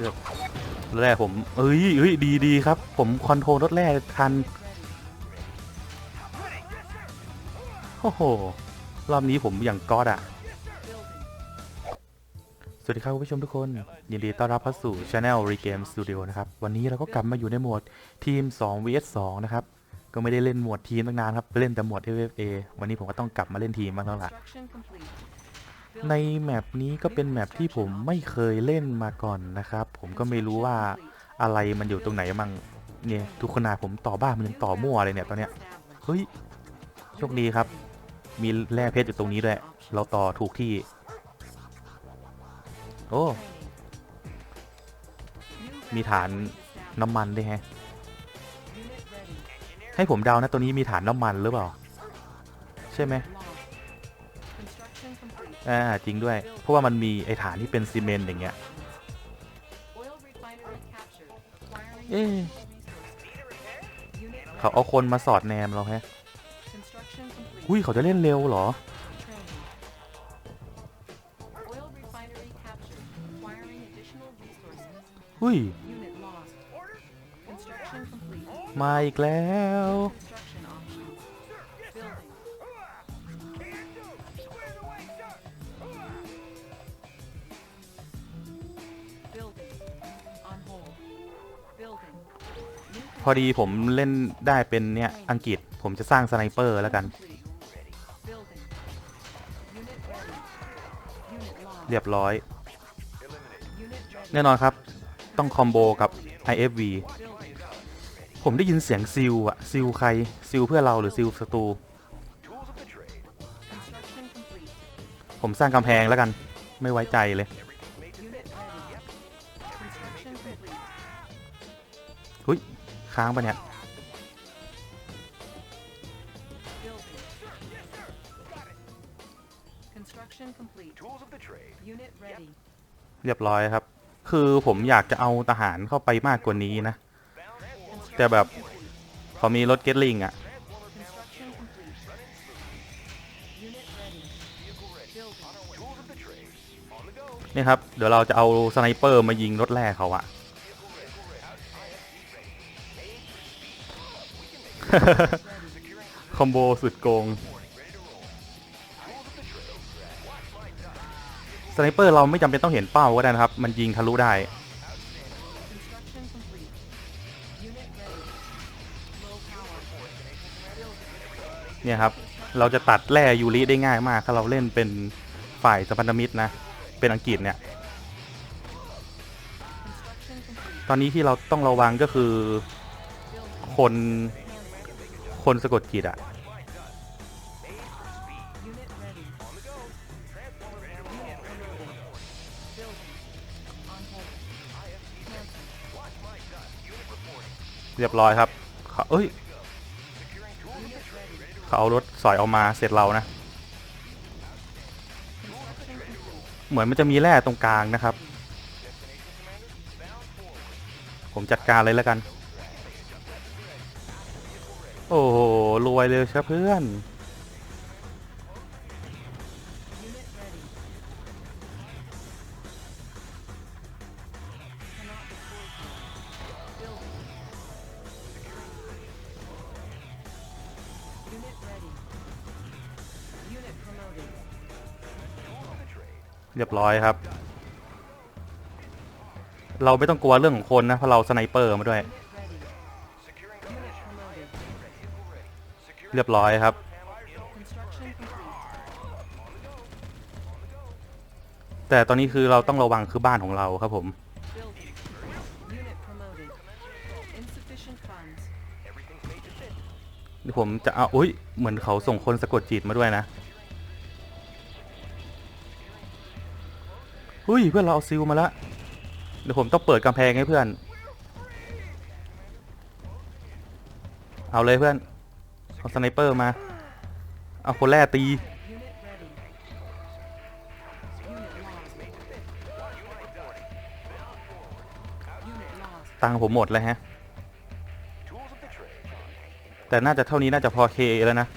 ลือกรถแรกผมเอ้ยเอ้ยดีดีครับ ผมคอนโทรลรถแรกทัน โอ้โห รอบนี้ผมอย่างก๊อดอะสวัสดีครับคุณผู้ชมทุกคน ยินดีต้อนรับเข้าสู่ Channel Regame Studio นะครับ วันนี้เราก็กลับมาอยู่ในโหมดทีม 2 vs 2 นะครับ ก็ไม่ได้เล่นโหมดทีมตั้งนานครับ เล่นแต่โหมด FFA วันนี้ผมก็ต้องกลับมาเล่นทีมบ้างแล้วล่ะ ในแมปนี้ก็เป็นแมปที่ผมไม่เคยเล่นมาก่อนนะครับ ผมก็ไม่รู้ว่าอะไรมันอยู่ตรงไหนมั่งเนี่ยทุกขนาดผมต่อบ้านมันยังต่อมั่วเลยเนี่ยตอนเนี้ยเฮ้ยโชคดีครับ มีแร่เพชรอยู่ตรงนี้ด้วย เราต่อถูกที่ โอ้มีฐานน้ำมันด้วยฮะให้ผมเดานะตัวนี้มีฐานน้ำมันหรือเปล่า ใช่ไหม อ่าจริงด้วย เพราะว่ามันมีไอฐานที่เป็นซีเมนต์อย่างเงี้ย เอ๊ะเขาเอาคนมาสอดแนมเราแฮะอุ้ยเขาจะเล่นเร็วเหรอ อุ้ย มาอีกแล้ว พอดีผมเล่นได้เป็นเนี่ยอังกฤษผมจะสร้างสไนเปอร์แล้วกัน เรียบร้อย แน่นอนครับ ต้องคอมโบกับ IFV ผมได้ยินเสียงซิลอะซิลใครซิลเพื่อเราหรือซิลศัตรูผมสร้างกำแพงแล้วกัน ไม่ไว้ใจเลย หุ้ย ค้างปะเนี่ย Construction complete. Tools of the trade. Unit ready. เรียบร้อยครับ คือผมอยากจะเอาทหารเข้าไปมากกว่านี้นะ แต่แบบพอมีรถเกตลิงอะ Construction complete. Unit ready. Building. Tools of the trade. On the go. นี่ครับ เดี๋ยวเราจะเอาสไนเปอร์มายิงรถแรกเขาอะ คอมโบสุดโกง สไนเปอร์เราไม่จำเป็นต้องเห็นเป้าก็ได้นะครับ มันยิงทะลุได้ เนี่ยครับ เราจะตัดแร่ยูริได้ง่ายมาก ถ้าเราเล่นเป็นฝ่ายสัมพันธมิตรนะ เป็นอังกฤษเนี่ย ตอนนี้ที่เราต้องระวังก็คือคน คนสะกดจิตอะเรียบร้อยครับเขาเอ้ย เขาเอารถสอยออกมาเสร็จเรานะ เหมือนมันจะมีแร่ตรงกลางนะครับ ผมจัดการเลยแล้วกัน โอ้โหรวยเลยครับเพื่อน เรียบร้อยครับ เราไม่ต้องกลัวเรื่องของคนนะเพราะเราสไนเปอร์มาด้วย เรียบร้อยครับ แต่ตอนนี้คือเราต้องระวังคือบ้านของเราครับผมเดี๋ยวผมจะเอาอุ้ยเหมือนเขาส่งคนสะกดจิตมาด้วยนะอุ้ยเพื่อนเราเอาซิลมาแล้วเดี๋ยวผมต้องเปิดกำแพงให้เพื่อน เอาเลยเพื่อน เอาสไนเปอร์มา เอาคนแรกตี ตังค์ผมหมดแล้วฮะ แต่น่าจะเท่านี้น่าจะพอเคแล้วนะ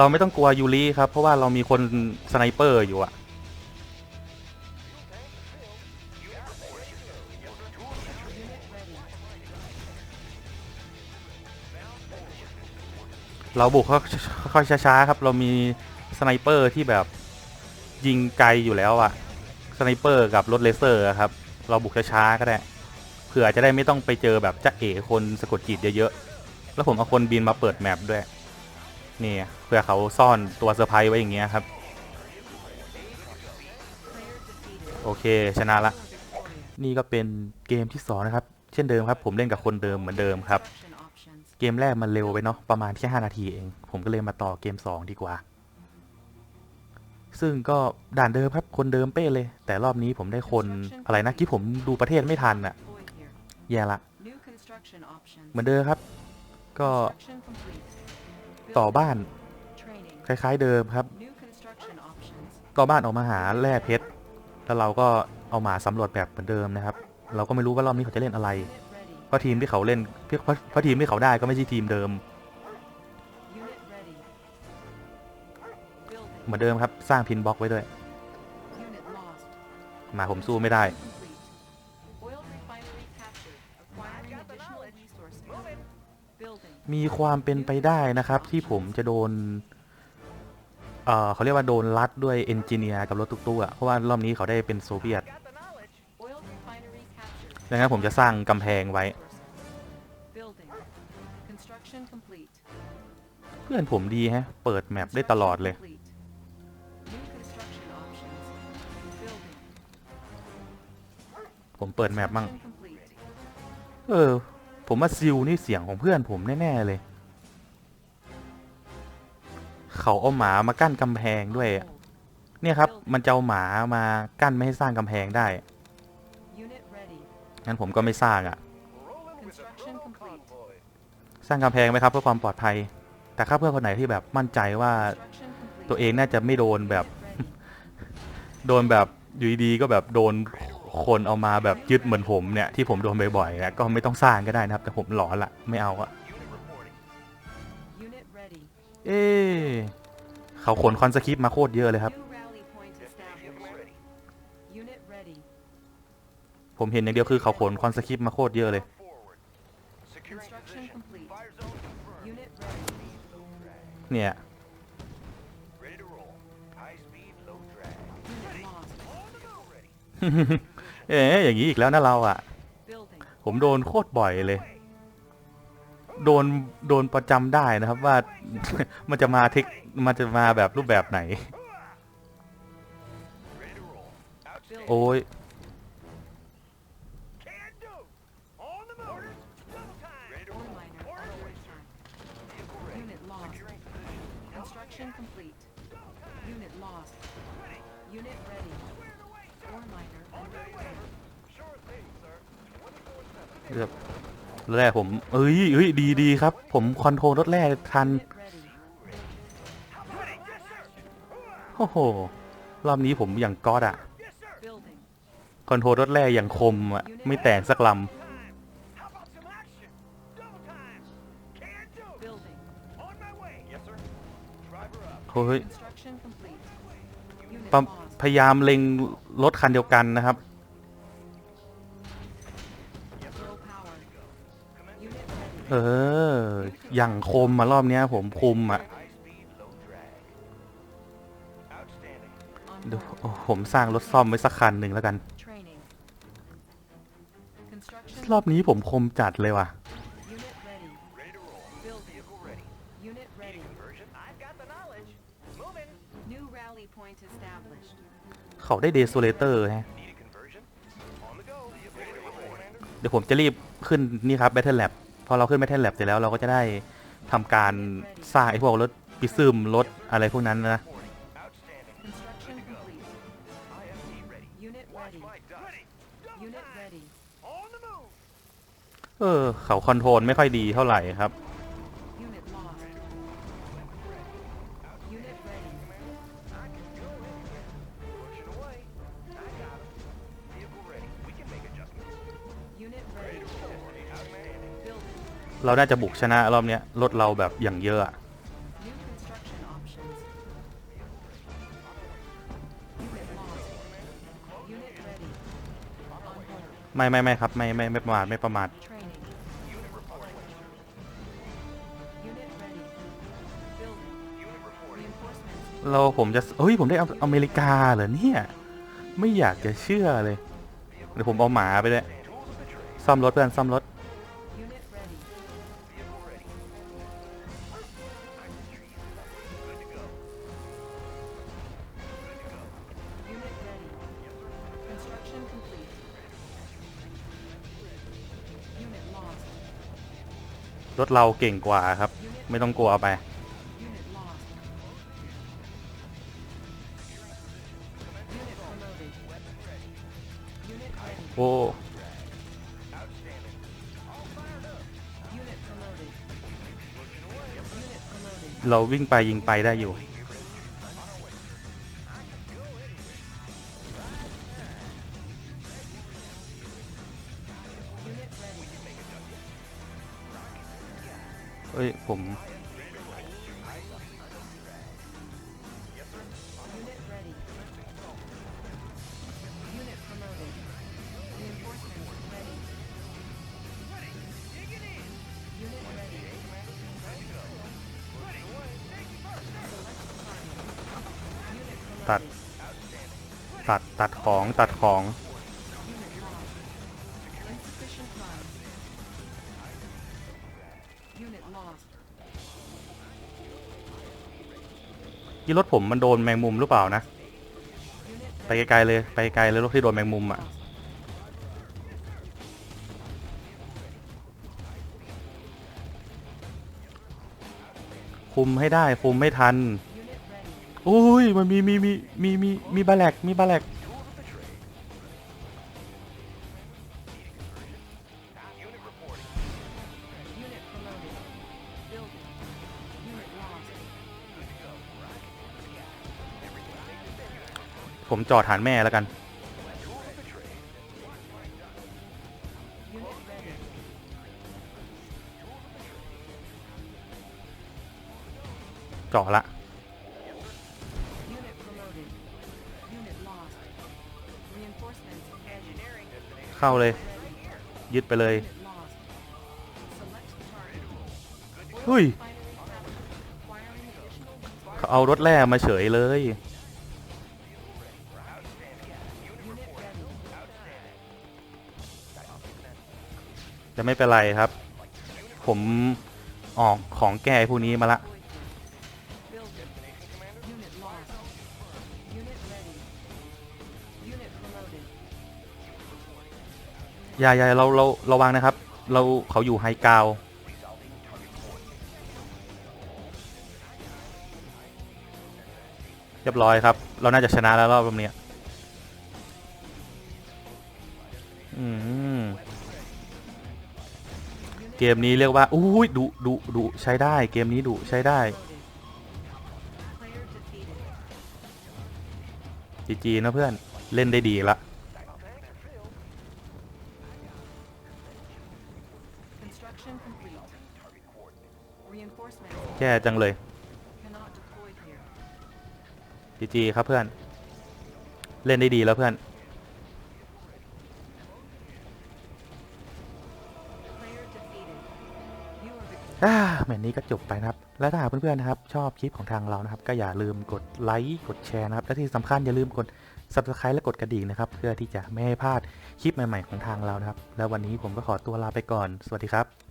เราไม่ต้องกลัวยูริครับ เพราะว่าเรามีคนสไนเปอร์อยู่อะเราบุกเขาค่อยๆช้าๆครับ เรามีสไนเปอร์ที่แบบยิงไกลอยู่แล้วอะสไนเปอร์กับรถเลเซอร์ครับ เราบุกช้าๆก็ได้เผื่อจะได้ไม่ต้องไปเจอแบบจะเอ๋คนสะกดจิตเยอะๆ แล้วผมเอาคนบินมาเปิดแมปด้วย นี่เพื่อเขาซ่อนตัวเซอร์ไพรส์ไว้อย่างเงี้ยครับ โอเคชนะละ นี่ก็เป็นเกมที่สองนะครับ เช่นเดิมครับ ผมเล่นกับคนเดิมเหมือนเดิมครับ เกมแรกมันเร็วไปเนาะประมาณแค่5นาทีเอง ผมก็เลยมาต่อเกม 2 ดีกว่า ซึ่งก็ด่านเดิมครับคนเดิมเป้เลย แต่รอบนี้ผมได้คนอะไรนะที่ผมดูประเทศไม่ทันอะแย่ละเหมือนเดิมครับ ก็ ต่อบ้านคล้าย ๆเดิมครับ ต่อบ้านออกมาหาแร่เพชรแล้วเราก็เอามาสำรวจแบบเหมือนเดิมนะครับ เราก็ไม่รู้ว่ารอบนี้เขาจะเล่นอะไรเพราะทีมที่เขาเล่นเพราะทีมที่เขาได้ก็ไม่ใช่ทีมเดิม เหมือนเดิมครับสร้างพินบล็อกไว้ด้วย มาผมสู้ไม่ได้ มีความเป็นไปได้นะครับ ที่ผมจะโดน เอ่อเขาเรียกว่าโดนลัดด้วยเอนจิเนียร์กับรถตุ๊กๆอะเพราะว่ารอบนี้เขาได้เป็นโซเวียต ดังนั้นผมจะสร้างกำแพงไว้ เพื่อนผมดีฮะ เปิดแมปได้ตลอดเลยผมเปิดแมปมั่ง เออ ผมว่าซิลนี่เสียงของเพื่อนผมแน่ๆเลย เขาเอาหมามากั้นกำแพงด้วย เนี่ยครับ มันจะเอาหมามากั้นไม่ให้สร้างกำแพงได้ งั้นผมก็ไม่สร้างอะ่ะ สร้างกำแพงไหมครับเพื่อความปลอดภัย แต่ถ้าเพื่อนคนไหนที่แบบมั่นใจว่าตัวเองน่าจะไม่โดนแบบ โดนแบบอยู่ดีๆก็แบบโดน คนเอามาแบบยึดเหมือนผมเนี่ยที่ผมโดนบ่อยๆเนี่ยก็ไม่ต้องสร้างก็ได้นะครับ แต่ผมหลอนละไม่เอาอะเอ๊ะเขาขนคอนสคริปต์มาโคตรเยอะเลยครับ ผมเห็นอย่างเดียวคือเขาขนคอนสคริปต์มาโคตรเยอะเลย เนี่ย เอ๊ะอย่างนี้อีกแล้วนะเราอะผมโดนโคตรบ่อยเลย โดนโดนประจำได้นะครับ ว่ามันจะมาเทคมันจะมาแบบรูปแบบไหน โอ้ย เรียบรถแรกผมเอ้ยเอ้ยดีดีครับ ผมคอนโทรลรถแรกทัน โอ้โห รอบนี้ผมอย่างก๊อดอะคอนโทรลรถแรกอย่างคมอะไม่แตกสักลำเฮ้ยปั๊ม พยายามเล็งรถคันเดียวกันนะครับ เออ อย่างคมอะรอบนี้ผมคุมอะ High speed, low drag. Outstanding. เดี๋ยวผมสร้างรถซ่อมไว้สักคันหนึ่งแล้วกัน รอบนี้ผมคมจัดเลยว่ะ Unit ready. Ready to roll. Building. Vehicle ready. Unit ready. Conversion. I've got the knowledge. Moving. New rally point established. เขาได้เดโซเลเตอร์ฮะ Need a conversion? On the go. Ready to roll, Commander. เดี๋ยวผมจะรีบขึ้นนี่ครับ Battle Lab พอเราขึ้น Battle Lab เสร็จแล้วเราก็จะได้ทำการสร้างไอ้พวกรถปิซึมรถอะไรพวกนั้นนะ Outstanding. Construction complete. IFT ready. Unit Watch ready. my dust. Ready. Double Unit time. ready. On the move. เออ เขาคอนโทรลไม่ค่อยดีเท่าไหร่ครับ เราน่าจะบุกชนะรอบนี้ยรถเราแบบอย่างเยอะไม่ไม่ไม่ครับไม่ไม่ไม่ประมาทไม่ประมาทเราผมจะเฮ้ยผมได้เอาอเมริกาเหรอเนี่ย ไม่อยากจะเชื่อเลย เดี๋ยวผมเอาหมาไปเลยซ่อมรถเพื่อนซ่อมรถ Construction complete. Unit lost. รถเราเก่งกว่าครับไม่ต้องกลัวไป Unit lost. Unit promoted. Unit ready. โอ้ Unit promoted. Unit promoted. เราวิ่งไปยิงไปได้อยู่ เอ้ย ผม ตัด ตัด ตัดของ ตัดของี้รถผมมันโดนแมงมุมหรือเปล่านะ ไปไกลๆเลย ไปไกลเลยรถที่โดนแมงมุมอะ คุมให้ได้คุมไม่ทัน อุ้ยมันมีมีมีมีมีมีบาแลกมีบาแลก มจอดฐานแม่แล้วกัน จอดละ เข้าเลย ยึดไปเลยเฮ้ยเขาเอารถแร่มาเฉยเลย จะไม่เป็นไรครับ ผมออกของแก้พวกนี้มาละ Unit lost. Unit ready. Unit promoted. อย่าอย่าเราเราระวังนะครับ เราเขาอยู่ไฮกราวด์เรียบร้อยครับ เราน่าจะชนะแล้วรอบนี้อืม เกมนี้เรียกว่าอุ้ยดุดุดุใช้ได้เกมนี้ดุใช้ได้ Loaded. Player defeated. จีจีนะเพื่อนเล่นได้ดีละ Construction complete. Reinforcements แย่จังเลย cannot deploy here. จีจีครับเพื่อน เล่นได้ดีแล้วเพื่อน แมตช์นี้ก็จบไปนะครับ และถ้าหากเพื่อนๆนะครับชอบคลิปของทางเรานะครับ ก็อย่าลืมกดไลค์กดแชร์นะครับ และที่สำคัญอย่าลืมกด subscribe และกดกระดิ่งนะครับ เพื่อที่จะไม่ให้พลาดคลิปใหม่ๆของทางเรานะครับ แล้ววันนี้ผมก็ขอตัวลาไปก่อน สวัสดีครับ